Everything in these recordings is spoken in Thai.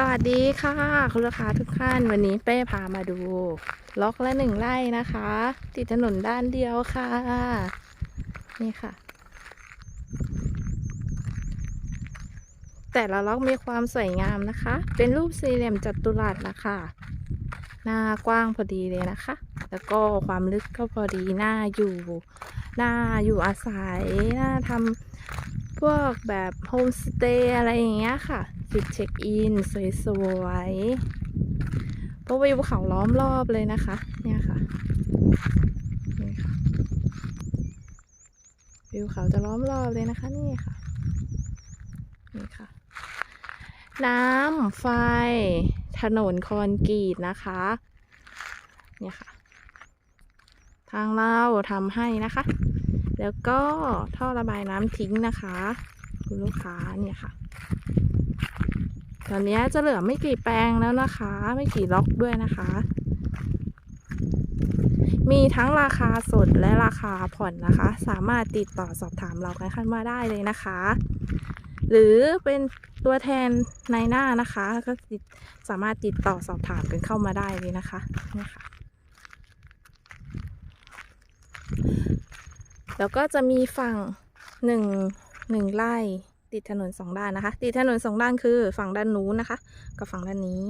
สวัสดีค่ะ คุณลูกค้าทุกท่านวันนี้เป้พามาดู ล็อกละหนึ่งไร่นะคะ ติดถนนด้านเดียวค่ะ นี่ค่ะ แต่ละล็อกมีความสวยงามนะคะ เป็นรูปสี่เหลี่ยมจัตุรัสนะคะหน้ากว้างพอดีเลยนะคะ แล้วก็ความลึกก็พอดีหน้าอยู่ หน้าอยู่อาศัยหน้าทำ พวกแบบโฮมสเตย์อะไรอย่างเงี้ยค่ะ จุดเช็คอิน สวยๆเพราะวิวเขาล้อมรอบเลยนะคะ เนี่ยค่ะนี่ค่ะ วิวเขาจะล้อมรอบเลยนะคะนี่ค่ะนี่ค่ะ น้ำไฟ ถนนคอนกรีตนะคะ เนี่ยค่ะ ทางเราทำให้นะคะ แล้วก็ท่อระบายน้ำทิ้งนะคะ คุณลูกค้าเนี่ยค่ะ ตอนนี้จะเหลือไม่กี่แปลงแล้วนะคะ ไม่กี่ล็อกด้วยนะคะ มีทั้งราคาสดและราคาผ่อนนะคะ สามารถติดต่อสอบถามเรากันเข้ามาได้เลยนะคะ หรือเป็นตัวแทนในหน้านะคะ ก็สามารถติดต่อสอบถามกันเข้ามาได้เลยนะคะนี่ค่ะ แล้วก็จะมีฝั่งหนึ่งหนึ่งไร่ติดถนนสองด้านนะคะ ติดถนนสองด้านคือฝั่งด้านนู้นนะคะ กับฝั่งด้านนี้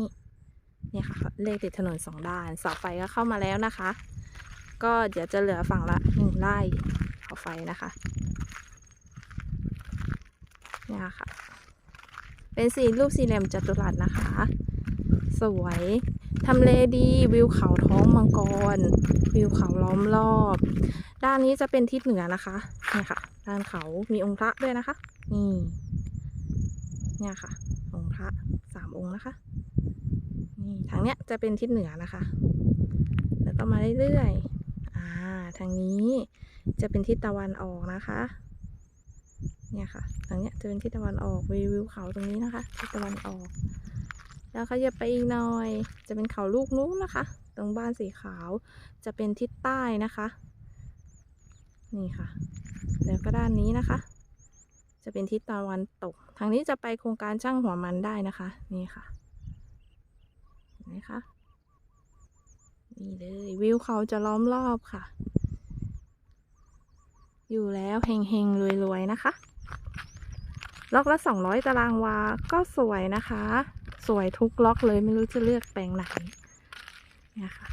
เนี่ยค่ะเลขติดถนนสองด้านเสาไฟก็เข้ามาแล้วนะคะ ก็เดี๋ยวจะเหลือฝั่งละหนึ่งไร่เสาไฟนะคะเนี่ยค่ะ เป็นสีรูปสี่เหลี่ยมจัตุรัสนะคะ สวยทำเลดีวิวเขาท้องมังกร วิวเขาล้อมรอบ ด้านนี้จะเป็นทิศเหนือนะคะเนี่ยค่ะ ด้านเขามีองค์พระด้วยนะคะ นี่เนี่ยค่ะ องค์พระสามองค์นะคะ นี่ทางเนี้ยจะเป็นทิศเหนือนะคะ แล้วก็มาเรื่อยๆอ่าทางนี้จะเป็นทิศตะวันออกนะคะ เนี่ยค่ะทางเนี้ยจะเป็นทิศตะวันออกวิววิวเขาตรงนี้นะคะทิศตะวันออก แล้วเขาจะไปอีกหน่อย จะเป็นเขาลูกนู้นนะคะ ตรงบ้านสีขาวจะเป็นทิศใต้นะคะ นี่ค่ะ แล้วก็ด้านนี้นะคะ จะเป็นทิศตะวันตก ทางนี้จะไปโครงการช่างหัวมันได้นะคะ นี่ค่ะเห็นไหมคะนี่เลยวิวเขาจะล้อมรอบค่ะ อยู่แล้วเฮงเฮงรวยรวยๆนะคะล็อกละสองร้อยตารางวา ก็สวยนะคะ สวยทุกล็อกเลยไม่รู้จะเลือกแปลงไหนเนี่ยค่ะ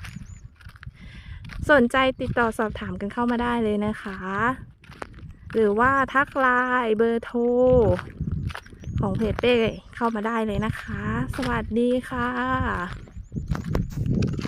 สนใจติดต่อสอบถามกันเข้ามาได้เลยนะคะ หรือว่าทักไลน์เบอร์โทร ของเพจเป้เข้ามาได้เลยนะคะ สวัสดีค่ะ